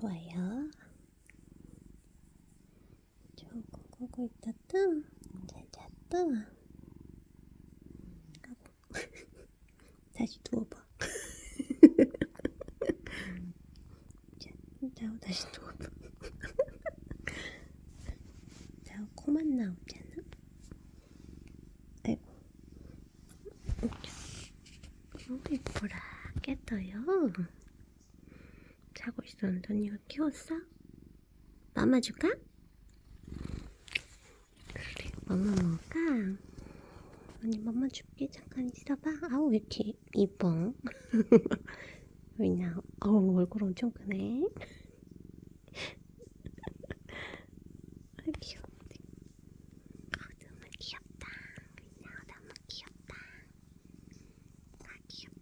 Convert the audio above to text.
좋아요. 꾸고 있다 또. 잘 잤다. 다시 누워봐. 자, 자고 다시 누워봐. 자, 코만 나오잖아. 아이고. 너무 이뻐라. 깼어요. 자고 있었는데 언니가 깨웠어? 마마 줄까? 그래, 마마 먹을까? 언니 마마 줄게. 잠깐 있어봐. 아우, 왜 이렇게 이뻐? 왜냐? 어우, 얼굴 엄청 크네. 아, 귀엽지? 아, 정말 귀엽다. 너무 귀엽다. 아, 귀엽다.